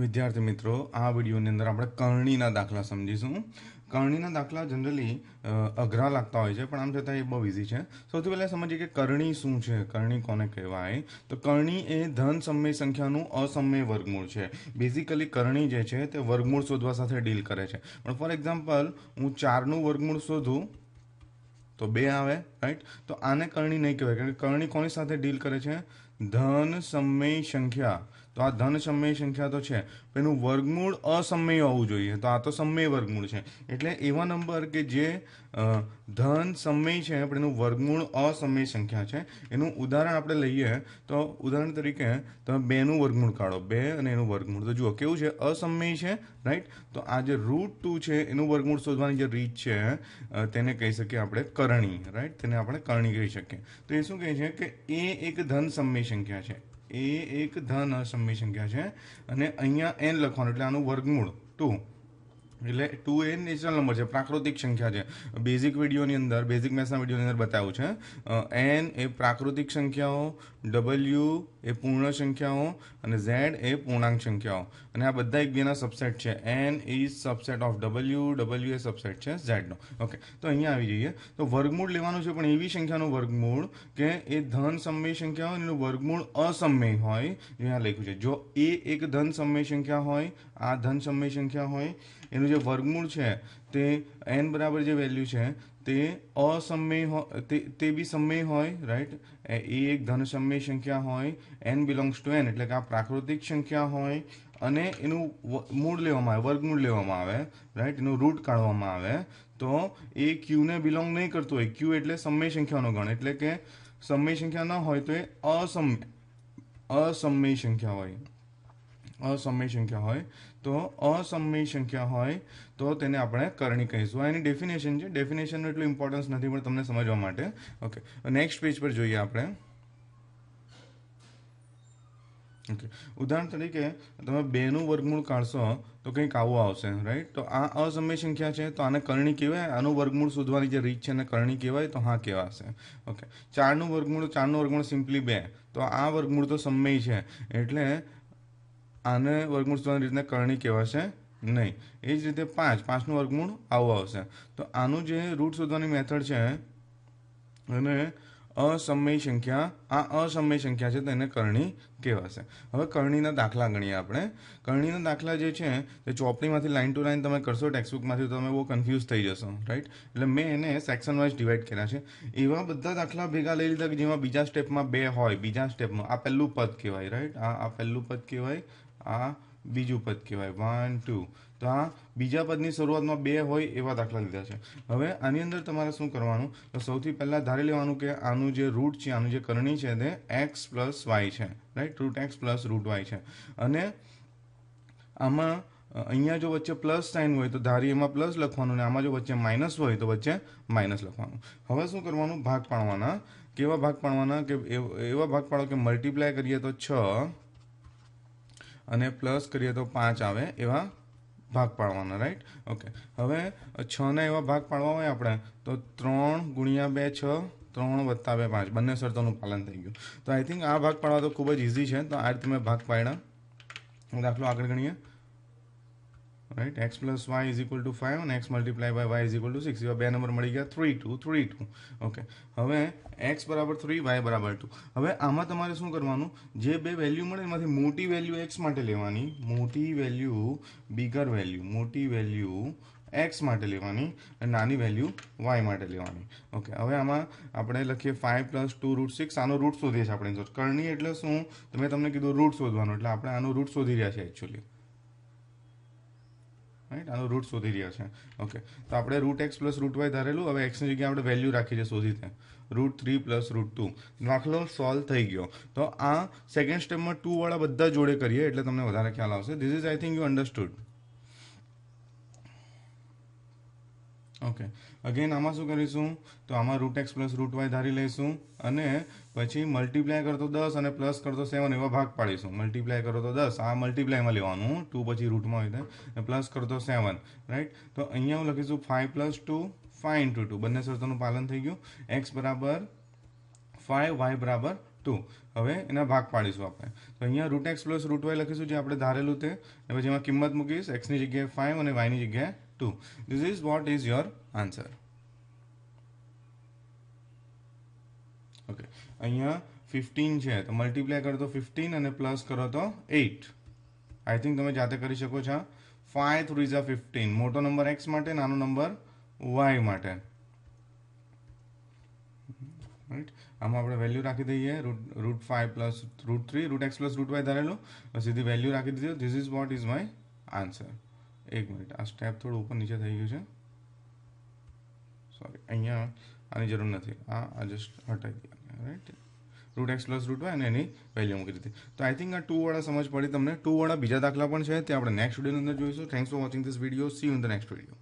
વિદ્યાર્થી મિત્રો, આ વિડીયોની અંદર આપણે કરણીના દાખલા સમજીશું. કરણીના દાખલા જનરલી અઘરા લાગતા હોય છે, પણ આમ છતાં એ બહુ ઇઝી છે. સૌથી પહેલાં સમજીએ કે કરણી શું છે? કરણી કોને કહેવાય? તો કરણી એ ધન સમય સંખ્યાનું અસમય વર્ગમૂળ છે. બેઝિકલી કરણી જે છે, તે વર્ગમૂળ શોધવા સાથે ડીલ કરે છે. પણ ફોર એક્ઝામ્પલ હું ચારનું વર્ગમૂળ શોધું, તો બે આવે રાઈટ તો આને કરણી નહીં કહેવાય. કારણ કે કરણી કોની સાથે ડીલ કરે છે? ધન સમય સંખ્યા. તો આ ધન સમય સંખ્યા તો છે એનું વર્ગમૂળ અસમય હોવું જોઈએ. તો આ તો સમય વર્ગમૂળ છે. એટલે એવા નંબર કે જે ધન સમય છે, પણ એનું વર્ગમૂળ અસમય સંખ્યા છે. એનું ઉદાહરણ આપણે લઈએ, તો ઉદાહરણ તરીકે તમે બેનું વર્ગમૂળ કાઢો. બે અને એનું વર્ગમૂળ. તો જુઓ, કેવું છે? અસમય છે રાઈટ તો આ જે રૂટ ટુ છે, એનું વર્ગમૂળ શોધવાની જે રીત છે તેને કહી શકીએ આપણે કરણી રાઈટ તેને આપણે કરણી કહી શકીએ. તો એ શું કહે છે? કે એ એક ધન સમય સંખ્યા છે. એ એક ધન અસમય સંખ્યા છે. અને અહીંયા એન લખવાનું, એટલે આનું વર્ગમૂળ. ટુ. એટલે ટુ એ નેચરલ નંબર છે, પ્રાકૃતિક સંખ્યા છે. બેઝિક વિડીયોની અંદર બેઝિક મેથ્સના વિડીયોની અંદર બતાવ્યું છે. એન એ પ્રાકૃતિક સંખ્યાઓ ડબલ્યુ એ પૂર્ણ સંખ્યાઓ, અને ઝેડ એ પૂર્ણાંક સંખ્યાઓ. અને આ બધા એકબીજાના સબસેટ છે. N is subset of W W A subset છે ઝેડનો ઓકે તો અહીંયા આવી જઈએ. તો વર્ગમૂળ લેવાનું છે, પણ એવી સંખ્યાનું વર્ગમૂળ કે એ ધન સમય સંખ્યા હોય એનું વર્ગમૂળ અસમય હોય. અહીંયા લખ્યું છે. જો એ એક ધન સમય સંખ્યા હોય, આ ધન સમય સંખ્યા હોય, એનું જે વર્ગમૂળ છે, તે એન બરાબર જે વેલ્યુ છે તે અસમય તે બી સમય હોય રાઈટ એ એક ધન સમય સંખ્યા હોય એન બિલોંગ્સ ટુ એન એટલે કે આ પ્રાકૃતિક સંખ્યા હોય, અને એનું મૂળ લેવામાં આવે, વર્ગમૂળ લેવામાં આવે રાઈટ એનું રૂટ કાઢવામાં આવે, તો એ ક્યુને બિલોંગ નહીં કરતું હોય ક્યુ એટલે સમય સંખ્યાનો ગણ, એટલે કે સમય સંખ્યા ન હોય તો એ અસમય અસમય સંખ્યા હોય. અસમય સંખ્યા હોય? તો અસમય સંખ્યા હોય? તો તેને આપણે કરણી કહીશું. એની ડેફિનેશન છે. ડેફિનેશનનું એટલું ઇમ્પોર્ટન્સ નથી, પણ તમને સમજવા માટે. ઓકે નેક્સ્ટ પેજ પર જોઈએ આપણે. ઓકે ઉદાહરણ તરીકે, તમે બેનું વર્ગમૂળ કાઢશો, તો કંઈક આવું આવશે રાઈટ તો આ અસમય સંખ્યા છે? તો આને કરણી કહેવાય, આનું વર્ગમૂળ શોધવાની જે રીત છે, એને કરણી કહેવાય, તો હા કહેવાશે. ઓકે ચારનું વર્ગમૂળ ચારનું વર્ગમૂળ સિમ્પલી બે. તો આ વર્ગમૂળ તો સમય છે. એટલે આને વર્ગમૂળ શોધવાની રીતને કરણી કહેવાશે નહીં. એ જ રીતે પાંચ, પાંચનું વર્ગમૂળ આવું આવશે. તો આનું જે રૂટ શોધવાની મેથડ છે અને અસમય સંખ્યા, આ અસમય સંખ્યા છે તેને કરણી કહેવાશે. હવે કરણીના દાખલા ગણીએ આપણે. કરણીના દાખલા જે છે, તે ચોપડીમાંથી લાઇન ટુ લાઇન તમે કરશો ટેક્સ્ટબુકમાંથી તમે બહુ કન્ફ્યુઝ થઈ જશો રાઈટ એટલે મેં એને સેક્શન વાઇઝ ડિવાઈડ કર્યા છે. એવા બધા દાખલા ભેગા લઈ લીધા કે જેમાં બીજા સ્ટેપમાં બે હોય, બીજા સ્ટેપમાં આ પહેલું પદ કહેવાય રાઈટ આ આ પહેલું પદ કહેવાય આ બીજું પદ કહેવાય. વન ટુ તો આ બીજા પદની શરૂઆતમાં બે હોય એવા દાખલા લીધા છે. હવે આની અંદર તમારે શું કરવાનું? તો સૌથી પહેલાં ધારી લેવાનું કે આનું જે રૂટ છે, આનું જે કરણી છે તે એક્સ પ્લસ વાય છે. Right root X plus root Y છે. અને આમાં અહીંયા જો વચ્ચે પ્લસ સાઇન હોય તો ધારી એમાં પ્લસ લખવાનું અને આમાં જો વચ્ચે માઇનસ હોય તો વચ્ચે માઇનસ લખવાનું. હવે શું કરવાનું? ભાગ પાડવાના. કેવા ભાગ પાડવાના? કે એવા ભાગ પાડો કે મલ્ટીપ્લાય કરીએ તો છ અને પ્લસ કરીએ તો પાંચ આવે એવા ભાગ પાડવાના રાઈટ ઓકે હવે છના એવા ભાગ પાડવા હોય આપણે, તો ત્રણ ગુણ્યા બે છ, ત્રણ વત્તા બે પાંચ, બંને શરતોનું પાલન થઈ ગયું. તો આઈ થિંક આ ભાગ પાડવા તો ખૂબ જ ઇઝી છે, તો આ રીતે મેં ભાગ પાડ્યા. દાખલો આગળ ગણીએ. Right X plus Y is equal to five અને X multiply by Y is equal to six એવા બે નંબર મળી ગયા. Three two three two okay હવે એક્સ બરાબર થ્રી વાય બરાબર ટુ હવે આમાં તમારે શું કરવાનું? જે બે વેલ્યુ મળે એમાંથી મોટી વેલ્યુ એક્સ માટે લેવાની. મોટી વેલ્યુ બિગર વેલ્યુ મોટી વેલ્યુ એક્સ માટે લેવાની અને નાની વેલ્યુ વાય માટે લેવાની. ઓકે હવે આમાં આપણે લખીએ five plus two root six આનો રૂટ શોધીએ છીએ આપણે. કરણી એટલે શું? તો મેં તમને કીધું રૂટ શોધવાનું. એટલે આપણે આનો રૂટ શોધી રહ્યા છીએ એકચ્યુઅલી રાઈટ આનો રૂટ શોધી રહ્યા છે. ઓકે તો આપણે root X plus root Y ધારેલું. હવે એક્સની જગ્યાએ આપણે વેલ્યુ રાખી છે શોધી છે root three plus root two દાખલો સોલ્વ થઈ ગયો. તો આ સેકન્ડ સ્ટેપમાં ટુ વાળા બધા જોડે કરીએ એટલે તમને વધારે ખ્યાલ આવશે. This is I think you understood okay again આમાં શું કરીશું? તો આમાં root X plus root Y ધારી લઈશું અને પછી મલ્ટીપ્લાય કરતો દસ અને પ્લસ કરતો સેવન એવા ભાગ પાડીશું. મલ્ટીપ્લાય કરો તો દસ. આ મલ્ટીપ્લાયમાં લેવાનું. ટુ પછી રૂટમાં હોય તો. પ્લસ કરતો સેવન રાઈટ તો અહીંયા હું લખીશું five plus two five into two બંને શરતોનું પાલન થઈ ગયું. એક્સ બરાબર ફાઇવ વાય બરાબર ટુ હવે એના ભાગ પાડીશું આપણે. તો અહીંયા root X plus root Y લખીશું જે આપણે ધારેલું તે. પછી એમાં કિંમત મૂકીશ. એક્સની જગ્યાએ ફાઇવ અને વાયની જગ્યાએ two this is what is your answer okay અહીંયા ફિફ્ટીન છે તો મલ્ટીપ્લાય કરો તો ફિફ્ટીન અને પ્લસ કરો તો એઇટ આઈ થિંક તમે જાતે કરી શકો છો ફાઈવ થ્રી ઝા ફિફ્ટીન મોટો નંબર એક્સ માટે નાનો નંબર વાય માટે રાઈટ આમાં આપણે વેલ્યુ રાખી દઈએ root root five plus root three root X plus root Y ધારેલું બસ સીધી વેલ્યુ રાખી દીધી this is what is my answer એક મિનિટ. આ સ્ટેપ થોડું ઉપર નીચે થઈ ગયું છે. સોરી અહીંયા આની જરૂર નથી. આ આ જસ્ટ હટાવી દઈએ right root X plus root Y અને એની વેલ્યુ મૂકી દીધી. તો આઈ થિંક આ ટુ વાળા સમજ પડી તમને. ટુ વાળા બીજા દાખલા પણ છે. તે આપણે નેક્સ્ટ વિડીયોની અંદર જોઈશું. Thanks for watching this video see in the next video